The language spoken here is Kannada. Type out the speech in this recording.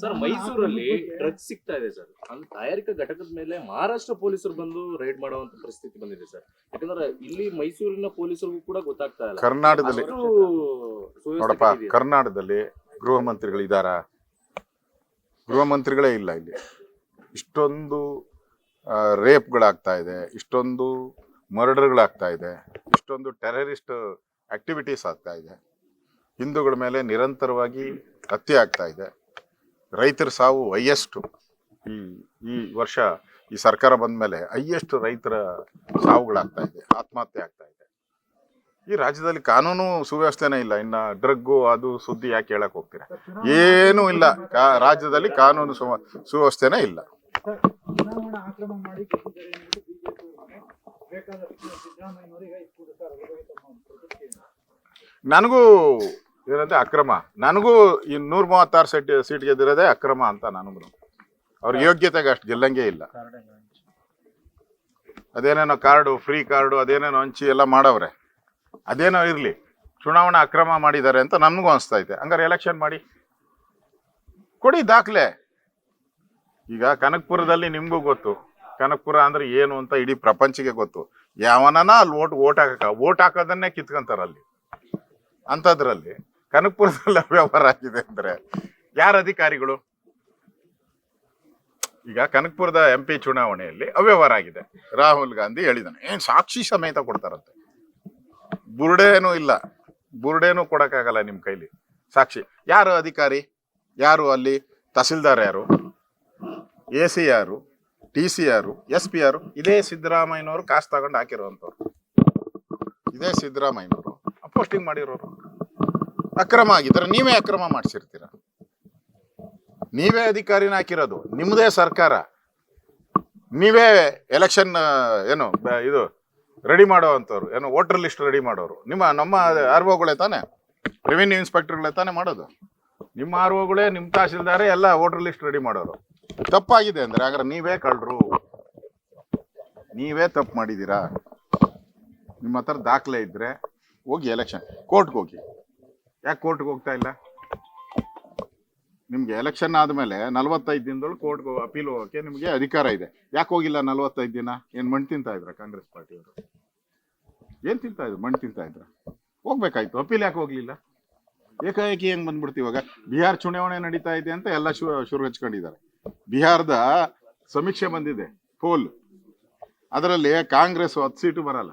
ಸರ್ ಮೈಸೂರಲ್ಲಿ ಡ್ರಗ್ಸ್ ಸಿಗ್ತಾ ಇದೆ ಸರ್. ಅಲ್ಲಿ ತಯಾರಿಕಾ ಘಟಕದ ಮೇಲೆ ಮಹಾರಾಷ್ಟ್ರ ಪೊಲೀಸರು ಬಂದು ರೈಡ್ ಮಾಡುವಂತ ಪರಿಸ್ಥಿತಿ ಬಂದಿದೆ ಸರ್. ಯಾಕಂದ್ರೆ ಇಲ್ಲಿ ಮೈಸೂರಿನ ಪೊಲೀಸರಿಗೂ ಕೂಡ ಗೊತ್ತಾಗ್ತಾ ಇಲ್ಲ. ಕರ್ನಾಟಕದಲ್ಲಿ ನೋಡಪ್ಪ ಕರ್ನಾಟಕದಲ್ಲಿ ಗೃಹ ಮಂತ್ರಿಗಳು ಇದ್ದಾರಾ? ಗೃಹ ಮಂತ್ರಿಗಳೇ ಇಲ್ಲ ಇಲ್ಲಿ. ಇಷ್ಟೊಂದು ರೇಪ್ಗಳಾಗ್ತಾ ಇದೆ ಇಷ್ಟೊಂದು ಮರ್ಡರ್ಗಳಾಗ್ತಾ ಇದೆ ಇಷ್ಟೊಂದು ಟೆರರಿಸ್ಟ್ ಆಕ್ಟಿವಿಟೀಸ್ ಆಗ್ತಾ ಇದೆ. ಹಿಂದೂಗಳ ಮೇಲೆ ನಿರಂತರವಾಗಿ ಹತ್ಯೆ ಆಗ್ತಾ ಇದೆ. ರೈತರ ಸಾವು ಹೈಯೆಸ್ಟ್. ಈ ಈ ವರ್ಷ ಈ ಸರ್ಕಾರ ಬಂದ ಮೇಲೆ ಹೈಯೆಸ್ಟ್ ರೈತರ ಸಾವುಗಳಾಗ್ತಾ ಇದೆ, ಆತ್ಮಹತ್ಯೆ ಆಗ್ತಾ ಇದೆ. ಈ ರಾಜ್ಯದಲ್ಲಿ ಕಾನೂನು ಸುವ್ಯವಸ್ಥೆನೇ ಇಲ್ಲ. ಇನ್ನ ಡ್ರಗ್ಗು ಅದು ಸುದ್ದಿ ಯಾಕೆ ಹೇಳಕ್ ಹೋಗ್ತೀರಾ? ಏನೂ ಇಲ್ಲ. ರಾಜ್ಯದಲ್ಲಿ ಕಾನೂನು ಸುವ- ಸುವ್ಯವಸ್ಥೆನೇ ಇಲ್ಲ. ನನಗೂ ಇರೋದೇ ಅಕ್ರಮ. ನನಗೂ ಈ ನೂರ ಮೂವತ್ತಾರು ಸೀಟ್ ಸೀಟ್ ಗೆದ್ದಿರೋದೇ ಅಕ್ರಮ ಅಂತ ನನಗೂ ಅವ್ರ ಯೋಗ್ಯತೆಗೆ ಅಷ್ಟು ಗೆಲ್ಲಂಗೆ ಇಲ್ಲ. ಅದೇನೇನೋ ಕಾರ್ಡು ಫ್ರೀ ಕಾರ್ಡು ಅದೇನೇನೋ ಹಂಚಿ ಎಲ್ಲ ಮಾಡವ್ರೆ. ಅದೇನೋ ಇರಲಿ. ಚುನಾವಣಾ ಅಕ್ರಮ ಮಾಡಿದ್ದಾರೆ ಅಂತ ನಮಗೂ ಅನಿಸ್ತೈತೆ ಹಂಗಾರೆ ಎಲೆಕ್ಷನ್ ಮಾಡಿ. ಕೊಡಿ ದಾಖಲೆ. ಈಗ ಕನಕಪುರದಲ್ಲಿ ನಿಮಗೂ ಗೊತ್ತು. ಕನಕಪುರ ಅಂದ್ರೆ ಏನು ಅಂತ ಇಡೀ ಪ್ರಪಂಚಕ್ಕೆ ಗೊತ್ತು. ಯಾವನನ ಅಲ್ಲಿ ಓಟ್ ಓಟ್ ಹಾಕಕ್ಕ ಓಟ್ ಹಾಕೋದನ್ನೇ ಕಿತ್ಕೊಂತಾರಲ್ಲಿ ಅಂಥದ್ರಲ್ಲಿ. ಕನಕಪುರದಲ್ಲಿ ವ್ಯವಹಾರ ಆಗಿದೆ ಅಂದ್ರೆ ಯಾರ ಅಧಿಕಾರಿಗಳು? ಈಗ ಕನಕಪುರದ ಎಂ ಪಿ ಚುನಾವಣೆಯಲ್ಲಿ ಅವ್ಯವಹಾರ ಆಗಿದೆ. ರಾಹುಲ್ ಗಾಂಧಿ ಹೇಳಿದಾನೆ. ಏನ್ ಸಾಕ್ಷಿ ಸಮೇತ ಕೊಡ್ತಾರಂತೆ? ಬುರುಡೇನೂ ಇಲ್ಲ. ಬುರುಡೇನೂ ಕೊಡಕ್ಕಾಗಲ್ಲ ನಿಮ್ ಕೈಲಿ. ಸಾಕ್ಷಿ. ಯಾರು ಅಧಿಕಾರಿ? ಯಾರು ಅಲ್ಲಿ? ತಹಸೀಲ್ದಾರ್ ಯಾರು? ಎ ಸಿ ಯಾರು? ಟಿ ಸಿ ಯಾರು? ಎಸ್ ಪಿ ಯಾರು? ಇದೇ ಸಿದ್ದರಾಮಯ್ಯನವರು ಕಾಸು ತಗೊಂಡು ಹಾಕಿರುವಂಥವ್ರು ಇದೇ ಸಿದ್ದರಾಮಯ್ಯನವರು. ಪೋಸ್ಟಿಂಗ್ ಮಾಡಿರೋರು. ಅಕ್ರಮ ಆಗಿದ್ರೆ ನೀವೇ ಅಕ್ರಮ ಮಾಡಿಸಿರ್ತೀರ. ನೀವೇ ಅಧಿಕಾರಿನ ಹಾಕಿರೋದು. ನಿಮ್ಮದೇ ಸರ್ಕಾರ. ನೀವೇ ಎಲೆಕ್ಷನ್ ಏನು ಇದು, ರೆಡಿ ಮಾಡೋವಂಥವ್ರು. ಏನು, ವೋಟರ್ ಲಿಸ್ಟ್ ರೆಡಿ ಮಾಡೋರು. ನಿಮ್ಮ, ನಮ್ಮ ಆರ್ ಒಗಳೇ ತಾನೆ? ರೆವಿನ್ಯೂ ಇನ್ಸ್ಪೆಕ್ಟರ್ಗಳೇ ತಾನೆ ಮಾಡೋದು? ನಿಮ್ಮ ಆರ್ ಒಗಳೇ, ನಿಮ್ಮ ತಹಸೀಲ್ದಾರೆ ಎಲ್ಲ ವೋಟರ್ ಲಿಸ್ಟ್ ರೆಡಿ ಮಾಡೋರು. ತಪ್ಪಾಗಿದೆ ಅಂದರೆ ಹಾಗಾದ್ರೆ ನೀವೇ ಕಳ್ರು ನೀವೇ ತಪ್ಪು ಮಾಡಿದ್ದೀರಾ? ನಿಮ್ಮ ಹತ್ರ ದಾಖಲೆ ಇದ್ದರೆ ಹೋಗಿ ಎಲೆಕ್ಷನ್, ಕೋರ್ಟ್ಗೆ ಹೋಗಿ. ಯಾಕೆ ಕೋರ್ಟ್ಗೆ ಹೋಗ್ತಾ ಇಲ್ಲ? ನಿಮ್ಗೆ ಎಲೆಕ್ಷನ್ ಆದಮೇಲೆ ನಲವತ್ತೈದು ದಿನದೊಳಗೆ ಕೋರ್ಟ್ಗೆ ಅಪೀಲ್ ಹೋಗೋಕೆ ನಿಮಗೆ ಅಧಿಕಾರ ಇದೆ. ಯಾಕೆ ಹೋಗಿಲ್ಲ ನಲವತ್ತೈದು ದಿನ? ಏನು ಮಣ್ಣು ತಿಂತಾ ಇದ್ರ ಕಾಂಗ್ರೆಸ್ ಪಾರ್ಟಿಯವರು? ಏನು ತಿಂತಾ ಇದ್ರು? ಮಣ್ಣು ತಿಂತಾ ಇದ್ರ? ಹೋಗ್ಬೇಕಾಯ್ತು. ಅಪೀಲ್ ಯಾಕೆ ಹೋಗ್ಲಿಲ್ಲ? ಏಕಾಏಕಿ ಹೆಂಗ್ ಬಂದ್ಬಿಡ್ತಿ ಇವಾಗ? ಬಿಹಾರ್ ಚುನಾವಣೆ ನಡೀತಾ ಇದೆ ಅಂತ ಎಲ್ಲ ಶು, ಶುರು ಹಚ್ಕೊಂಡಿದ್ದಾರೆ. ಬಿಹಾರದ ಸಮೀಕ್ಷೆ ಬಂದಿದೆ, ಪೋಲ್. ಅದರಲ್ಲಿ ಕಾಂಗ್ರೆಸ್ ಹತ್ತು ಸೀಟು ಬರಲ್ಲ.